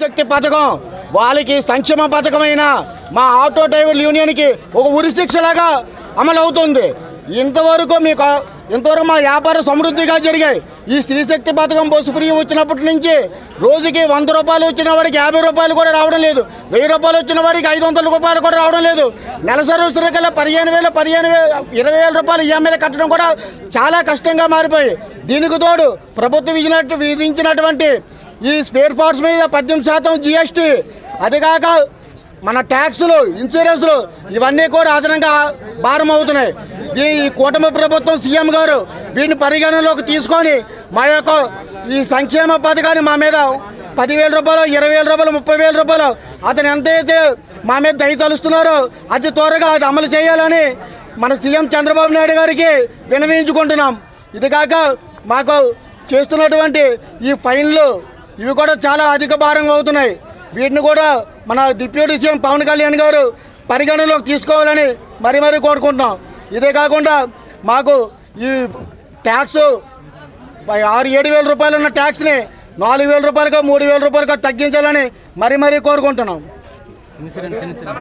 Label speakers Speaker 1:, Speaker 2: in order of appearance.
Speaker 1: శక్తి పథకం వాళ్ళకి సంక్షేమ పథకమైన మా ఆటో డ్రైవర్ యూనియన్కి ఒక ఉరిశిక్షలాగా శిక్షలాగా అమలవుతుంది. ఇంతవరకు మీకు ఇంతవరకు మా వ్యాపార సమృద్ధిగా జరిగాయి. ఈ స్త్రీశక్తి పథకం బస్సు ఫ్రీ వచ్చినప్పటి నుంచి రోజుకి వంద రూపాయలు వచ్చిన వాడికి యాభై రూపాయలు కూడా రావడం లేదు. వెయ్యి రూపాయలు వచ్చిన వాడికి ఐదు వందల రూపాయలు కూడా రావడం లేదు. నెలసరి వచ్చేకల్లా పదిహేను వేలు పదిహేను వేలు ఇరవై వేల రూపాయలు ఈఎంఐలు కట్టడం కూడా చాలా కష్టంగా మారిపోయి దీనికి తోడు ప్రభుత్వం విధించినట్టు విధించినటువంటి ఈ స్పేర్ పార్ట్స్ మీద పద్దెనిమిది శాతం జిఎస్టీ అదిగాక మన ట్యాక్సులు ఇన్సూరెన్స్లు ఇవన్నీ కూడా అదనంగా భారం అవుతున్నాయి. ఈ కూటమి ప్రభుత్వం సీఎం గారు వీటిని పరిగణనలోకి తీసుకొని మా యొక్క ఈ సంక్షేమ పథకాన్ని మా మీద పదివేల రూపాయలు ఇరవై వేల రూపాయలు ముప్పై వేల రూపాయలు అతను ఎంతైతే మా మీద దయ తలుస్తున్నారో అతి త్వరగా అది అమలు చేయాలని మన సీఎం చంద్రబాబు నాయుడు గారికి వినవించుకుంటున్నాం. ఇది కాక మాకు చేస్తున్నటువంటి ఈ ఫైన్లు ఇవి కూడా చాలా అధిక భారంగా అవుతున్నాయి. వీటిని కూడా మన డిప్యూటీ సీఎం పవన్ కళ్యాణ్ గారు పరిగణనలోకి తీసుకోవాలని మరీ మరీ కోరుకుంటున్నాం. ఇదే కాకుండా మాకు ఈ ట్యాక్స్ ఆరు ఏడు వేల రూపాయలు ఉన్న ట్యాక్స్ని నాలుగు వేల రూపాయలుగా మూడు వేల రూపాయలుగా తగ్గించాలని మరీ మరీ కోరుకుంటున్నాం.